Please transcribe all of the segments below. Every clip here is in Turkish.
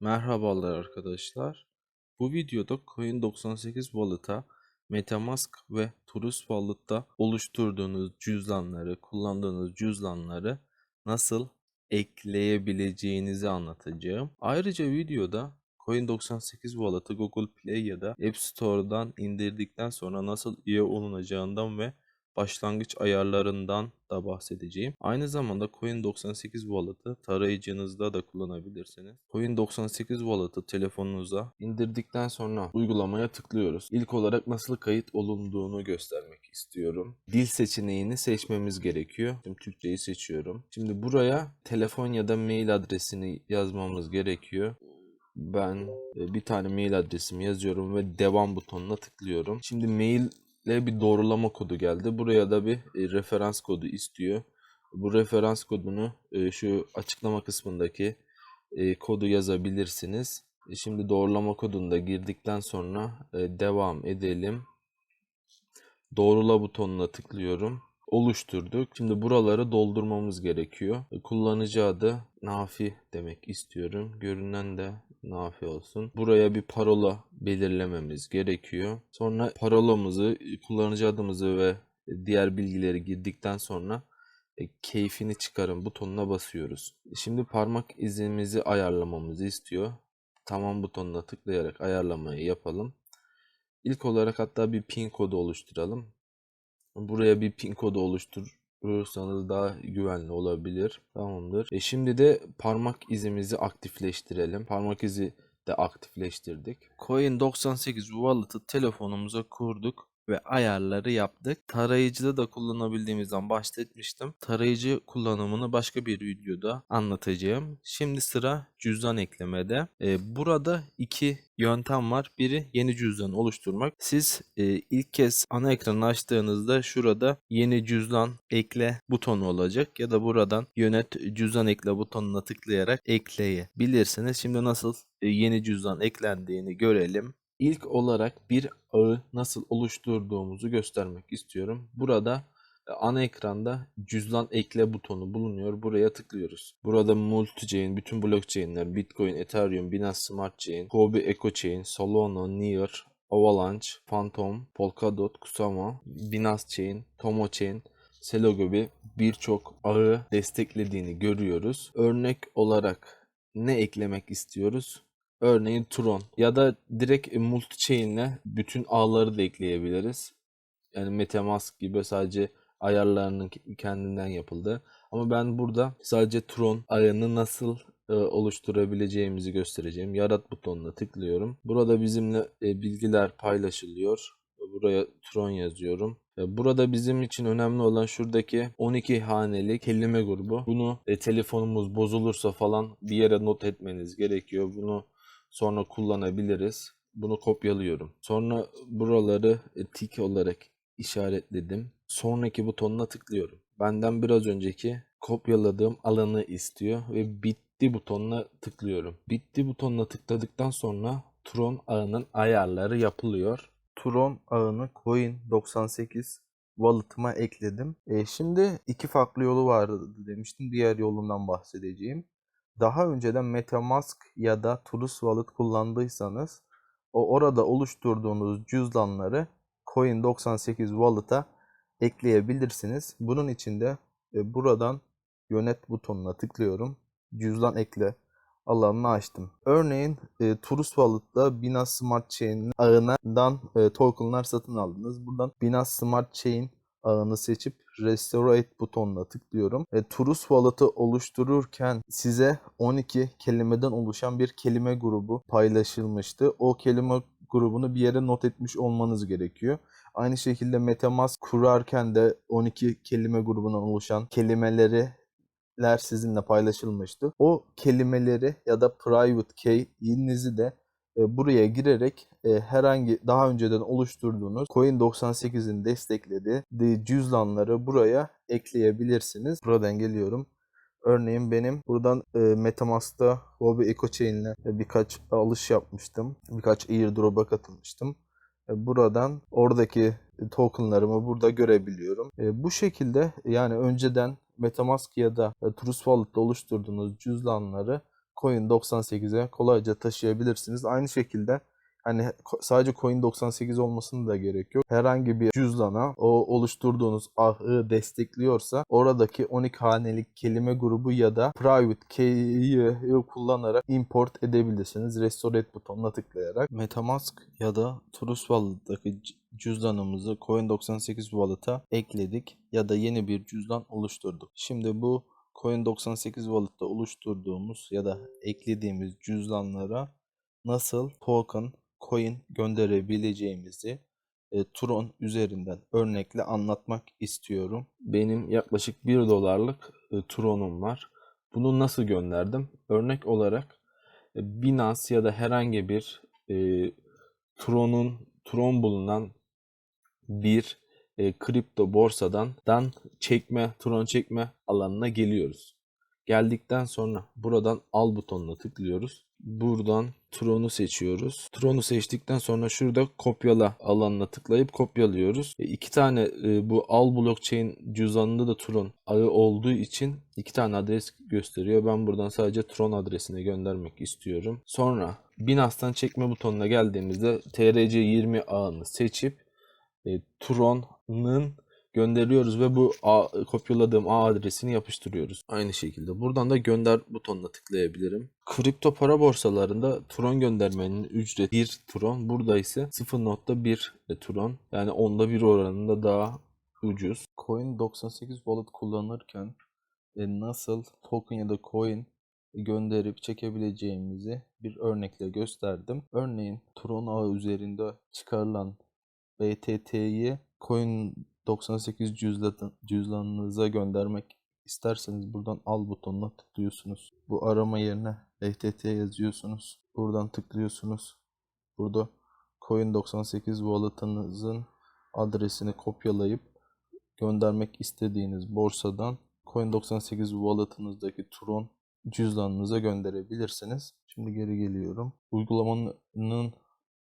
Merhabalar arkadaşlar. Bu videoda Coin98 Wallet'a MetaMask ve Trust Wallet'ta oluşturduğunuz cüzdanları, kullandığınız cüzdanları nasıl ekleyebileceğinizi anlatacağım. Ayrıca videoda Coin98 Wallet'ı Google Play ya da App Store'dan indirdikten sonra nasıl üye olunacağından ve başlangıç ayarlarından da bahsedeceğim. Aynı zamanda Coin98 Wallet'ı tarayıcınızda da kullanabilirsiniz. Coin98 Wallet'ı telefonunuza indirdikten sonra uygulamaya tıklıyoruz. İlk olarak nasıl kayıt olunduğunu göstermek istiyorum. Dil seçeneğini seçmemiz gerekiyor. Şimdi Türkçeyi seçiyorum. Şimdi buraya telefon ya da mail adresini yazmamız gerekiyor. Ben e, bir tane mail adresimi yazıyorum ve devam butonuna tıklıyorum. Şimdi mail bir doğrulama kodu geldi. Buraya da bir e, referans kodu istiyor. Bu referans kodunu e, şu açıklama kısmındaki e, kodu yazabilirsiniz. Şimdi doğrulama kodunu da girdikten sonra devam edelim. Doğrula butonuna tıklıyorum. Oluşturduk. Şimdi buraları doldurmamız gerekiyor. Kullanıcı adı Nafi demek istiyorum. Görünen de Nafi olsun. Buraya bir parola belirlememiz gerekiyor. Sonra parolamızı, kullanıcı adımızı ve diğer bilgileri girdikten sonra e, keyfini çıkarın butonuna basıyoruz. Şimdi parmak izimizi ayarlamamızı istiyor. Tamam butonuna tıklayarak ayarlamayı yapalım. İlk olarak hatta bir pin kodu oluşturalım. Buraya bir pin kodu oluşturursanız daha güvenli olabilir. Tamamdır. E şimdi de parmak izimizi aktifleştirelim. Parmak izi de aktifleştirdik. Coin98 Wallet'ı telefonumuza kurduk ve ayarları yaptık. Tarayıcıda da kullanabildiğimizden bahsetmiştim. Tarayıcı kullanımını başka bir videoda anlatacağım. Şimdi sıra cüzdan eklemede. Ee, burada iki yöntem var. Biri yeni cüzdan oluşturmak. Siz e, ilk kez ana ekranı açtığınızda şurada yeni cüzdan ekle butonu olacak ya da buradan yönet cüzdan ekle butonuna tıklayarak ekleyebilirsiniz. Şimdi nasıl e, yeni cüzdan eklendiğini görelim. İlk olarak bir ağı nasıl oluşturduğumuzu göstermek istiyorum. Burada e, ana ekranda cüzdan ekle butonu bulunuyor. Buraya tıklıyoruz. Burada multi-chain, bütün blockchain'ler, Bitcoin, Ethereum, Binance Smart Chain, Huobi Eco Chain, Solana, Near, Avalanche, Phantom, Polkadot, Kusama, Binance Chain, Tomo Chain, Celo gibi birçok ağı desteklediğini görüyoruz. Örnek olarak ne eklemek istiyoruz? Örneğin Tron ya da direkt multi-chain ile bütün ağları da ekleyebiliriz. Yani MetaMask gibi sadece ayarlarının kendinden yapıldı. Ama ben burada sadece Tron ağını nasıl e, oluşturabileceğimizi göstereceğim. Yarat butonuna tıklıyorum. Burada bizimle e, bilgiler paylaşılıyor. Buraya Tron yazıyorum. E, Burada bizim için önemli olan şuradaki 12 haneli kelime grubu. Bunu e, telefonumuz bozulursa falan bir yere not etmeniz gerekiyor. Bunu sonra kullanabiliriz. Bunu kopyalıyorum. Sonra buraları e, tik olarak işaretledim. Sonraki butonuna tıklıyorum. Benden biraz önceki kopyaladığım alanı istiyor ve bitti butonuna tıklıyorum. Bitti butonuna tıkladıktan sonra Tron ağının ayarları yapılıyor. Tron ağını Coin98 wallet'ıma ekledim. E, şimdi iki farklı yolu vardı demiştim. Diğer yolundan bahsedeceğim. Daha önceden MetaMask ya da Trust Wallet kullandıysanız o orada oluşturduğunuz cüzdanları Coin98 Wallet'a ekleyebilirsiniz. Bunun için de e, buradan yönet butonuna tıklıyorum. Cüzdan ekle alanını açtım. Örneğin e, Trust Wallet'ta Binance Smart Chain ağından e, tokenlar satın aldınız. Buradan Binance Smart Chain ağını seçip Restore et butonuna tıklıyorum. E, Trust Wallet'ı oluştururken size 12 kelimeden oluşan bir kelime grubu paylaşılmıştı. O kelime grubunu bir yere not etmiş olmanız gerekiyor. Aynı şekilde MetaMask kurarken de 12 kelime grubundan oluşan kelimeleri ler sizinle paylaşılmıştı. O kelimeleri ya da private key'inizi de buraya girerek e, herhangi daha önceden oluşturduğunuz Coin98'in desteklediği de cüzdanları buraya ekleyebilirsiniz. Buradan geliyorum. Örneğin benim buradan e, Metamask'ta Huobi Eco Chain ile birkaç alış yapmıştım. Birkaç airdrop'a katılmıştım. E, buradan oradaki tokenlarımı burada görebiliyorum. E, bu şekilde yani önceden MetaMask ya da e, Trust Wallet'ta oluşturduğunuz cüzdanları Coin 98'e kolayca taşıyabilirsiniz. Aynı şekilde hani sadece Coin 98 olmasına da gerek yok. Herhangi bir cüzdana o oluşturduğunuz ahı destekliyorsa oradaki 12 hanelik kelime grubu ya da private key'i kullanarak import edebilirsiniz. Restore et butonuna tıklayarak. Metamask ya da Trust Wallet'taki cüzdanımızı Coin98 Wallet'a ekledik ya da yeni bir cüzdan oluşturduk. Şimdi bu Coin98 Wallet'ta oluşturduğumuz ya da eklediğimiz cüzdanlara nasıl token, coin gönderebileceğimizi e, Tron üzerinden örnekle anlatmak istiyorum. Benim yaklaşık 1 dolarlık e, Tron'um var. Bunu nasıl gönderdim? Örnek olarak e, Binance ya da herhangi bir e, Tron'un Tron bulunan bir e, kripto borsadan dan çekme, Tron çekme alanına geliyoruz. Geldikten sonra buradan al butonuna tıklıyoruz. Buradan Tron'u seçiyoruz. Tron'u seçtikten sonra şurada kopyala alanına tıklayıp kopyalıyoruz. E, iki tane e, bu al blockchain cüzdanında da Tron ağı olduğu için iki tane adres gösteriyor. Ben buradan sadece Tron adresine göndermek istiyorum. Sonra Binance'tan çekme butonuna geldiğimizde TRC20 ağını seçip e, Tron'un gönderiyoruz ve bu A, kopyaladığım ağ adresini yapıştırıyoruz. Aynı şekilde buradan da gönder butonuna tıklayabilirim. Kripto para borsalarında Tron göndermenin ücreti 1 Tron. Burada ise 0.1 Tron. Yani onda bir oranında daha ucuz. Coin 98 wallet kullanırken e, nasıl token ya da coin gönderip çekebileceğimizi bir örnekle gösterdim. Örneğin Tron ağı üzerinde çıkarılan BTT'yi Coin 98 cüzdan, cüzdanınıza göndermek isterseniz buradan al butonuna tıklıyorsunuz. Bu arama yerine BTT yazıyorsunuz. Buradan tıklıyorsunuz. Burada Coin 98 wallet'ınızın adresini kopyalayıp göndermek istediğiniz borsadan Coin98 wallet'ınızdaki Tron cüzdanınıza gönderebilirsiniz. Şimdi geri geliyorum. Uygulamanın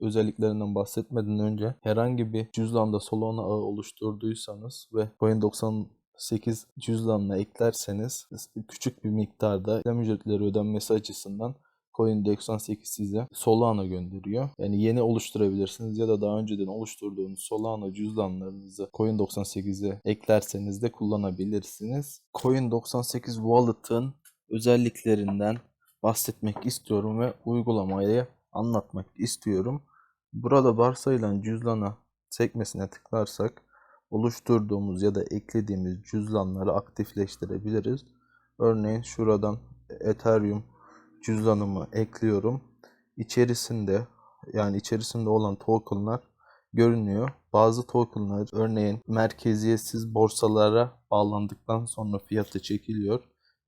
özelliklerinden bahsetmeden önce herhangi bir cüzdanda Solana ağı oluşturduysanız ve Coin98 cüzdanına eklerseniz küçük bir miktarda işlem ücretleri ödenmesi açısından Coin98 size Solana gönderiyor. Yani yeni oluşturabilirsiniz ya da daha önceden oluşturduğunuz Solana cüzdanlarınızı Coin98'e eklerseniz de kullanabilirsiniz. Coin98 Wallet'ın özelliklerinden bahsetmek istiyorum ve uygulamayı anlatmak istiyorum. Burada varsayılan cüzdana sekmesine tıklarsak oluşturduğumuz ya da eklediğimiz cüzdanları aktifleştirebiliriz. Örneğin şuradan Ethereum cüzdanımı ekliyorum. İçerisinde yani içerisinde olan tokenlar görünüyor. Bazı tokenlar örneğin merkeziyetsiz borsalara bağlandıktan sonra fiyatı çekiliyor.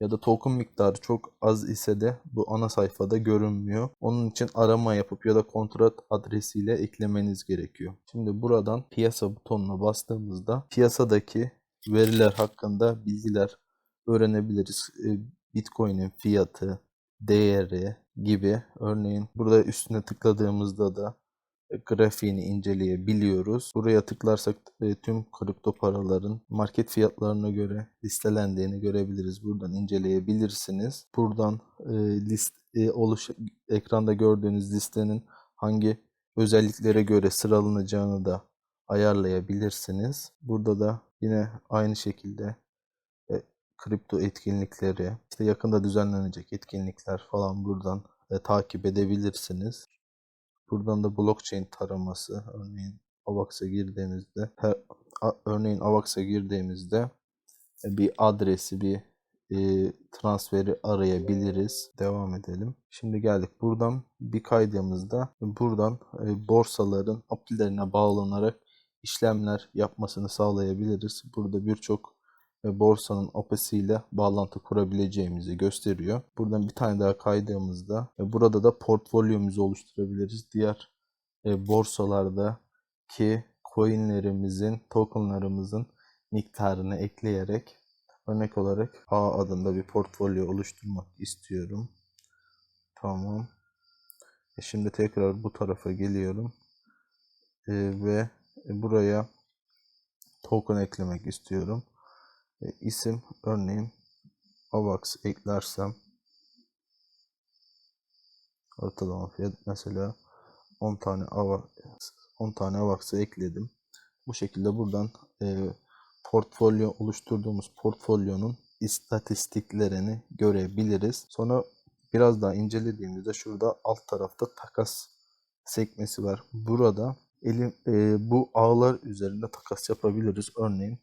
Ya da token miktarı çok az ise de bu ana sayfada görünmüyor. Onun için arama yapıp ya da kontrat adresiyle eklemeniz gerekiyor. Şimdi buradan piyasa butonuna bastığımızda piyasadaki veriler hakkında bilgiler öğrenebiliriz. E, Bitcoin'in fiyatı, değeri gibi. Örneğin burada üstüne tıkladığımızda da grafiğini inceleyebiliyoruz. Buraya tıklarsak e, tüm kripto paraların market fiyatlarına göre listelendiğini görebiliriz. Buradan inceleyebilirsiniz. Buradan e, list e, oluş ekranda gördüğünüz listenin hangi özelliklere göre sıralanacağını da ayarlayabilirsiniz. Burada da yine aynı şekilde e, kripto etkinlikleri, işte yakında düzenlenecek etkinlikler falan buradan e, takip edebilirsiniz. Buradan da blockchain taraması örneğin AVAX'a girdiğimizde her, a- örneğin AVAX'a girdiğimizde e, bir adresi bir e, transferi arayabiliriz. Devam edelim. Şimdi geldik. Buradan bir kaydımızda buradan e, borsaların API'lerine bağlanarak işlemler yapmasını sağlayabiliriz. Burada birçok e, borsanın API'siyle bağlantı kurabileceğimizi gösteriyor. Buradan bir tane daha kaydığımızda e, burada da portfolyomuzu oluşturabiliriz. Diğer e, borsalardaki coinlerimizin, tokenlarımızın miktarını ekleyerek örnek olarak A adında bir portfolyo oluşturmak istiyorum. Tamam. E, Şimdi tekrar bu tarafa geliyorum. E, ve buraya token eklemek istiyorum. E, isim örneğin AVAX eklersem Ortalama fiyat mesela 10 tane AVAX 10 tane AVAX'ı ekledim. Bu şekilde buradan e, portfolyo oluşturduğumuz portfolyonun istatistiklerini görebiliriz. Sonra biraz daha incelediğimizde şurada alt tarafta takas sekmesi var. Burada elim, e, bu ağlar üzerinde takas yapabiliriz. Örneğin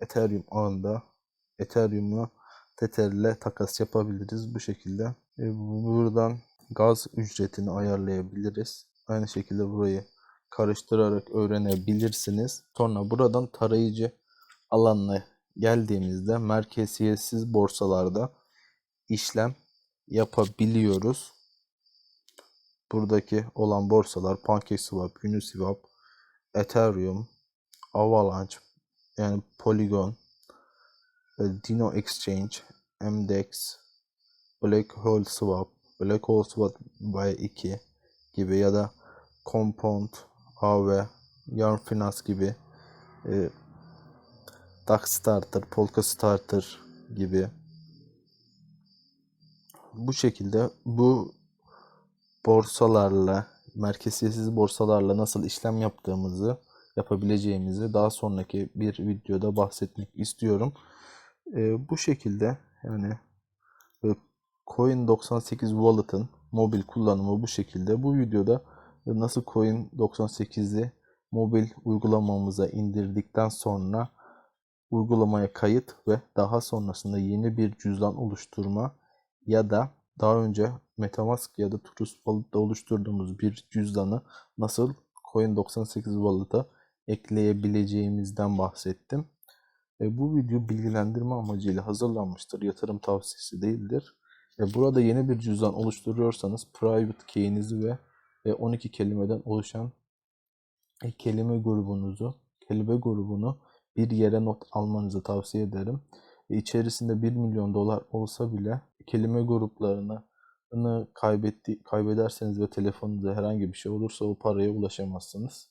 Ethereum ağında Ethereum'la Tether ile takas yapabiliriz bu şekilde. E, buradan gaz ücretini ayarlayabiliriz. Aynı şekilde burayı karıştırarak öğrenebilirsiniz. Sonra buradan tarayıcı alanına geldiğimizde merkeziyetsiz borsalarda işlem yapabiliyoruz. Buradaki olan borsalar PancakeSwap, Uniswap, Ethereum, Avalanche yani Polygon, Dino Exchange, MDEX, Black Hole Swap, Black Hole Swap Y2 gibi ya da Compound, AV, Yarn Finance gibi e, Dax Starter, Polka Starter gibi. Bu şekilde bu borsalarla merkeziyetsiz borsalarla nasıl işlem yaptığımızı yapabileceğimizi daha sonraki bir videoda bahsetmek istiyorum. Ee, bu şekilde yani e, Coin98 Wallet'ın mobil kullanımı bu şekilde. Bu videoda nasıl Coin98'i mobil uygulamamıza indirdikten sonra uygulamaya kayıt ve daha sonrasında yeni bir cüzdan oluşturma ya da daha önce MetaMask ya da Trust Wallet'ta oluşturduğumuz bir cüzdanı nasıl Coin98 Wallet'a ekleyebileceğimizden bahsettim. E, bu video bilgilendirme amacıyla hazırlanmıştır. Yatırım tavsiyesi değildir. E, burada yeni bir cüzdan oluşturuyorsanız private key'inizi ve e, 12 kelimeden oluşan e, kelime grubunuzu, kelime grubunu bir yere not almanızı tavsiye ederim. E, İçerisinde 1 milyon dolar olsa bile kelime gruplarını kaybetti, kaybederseniz ve telefonunuzda herhangi bir şey olursa o paraya ulaşamazsınız.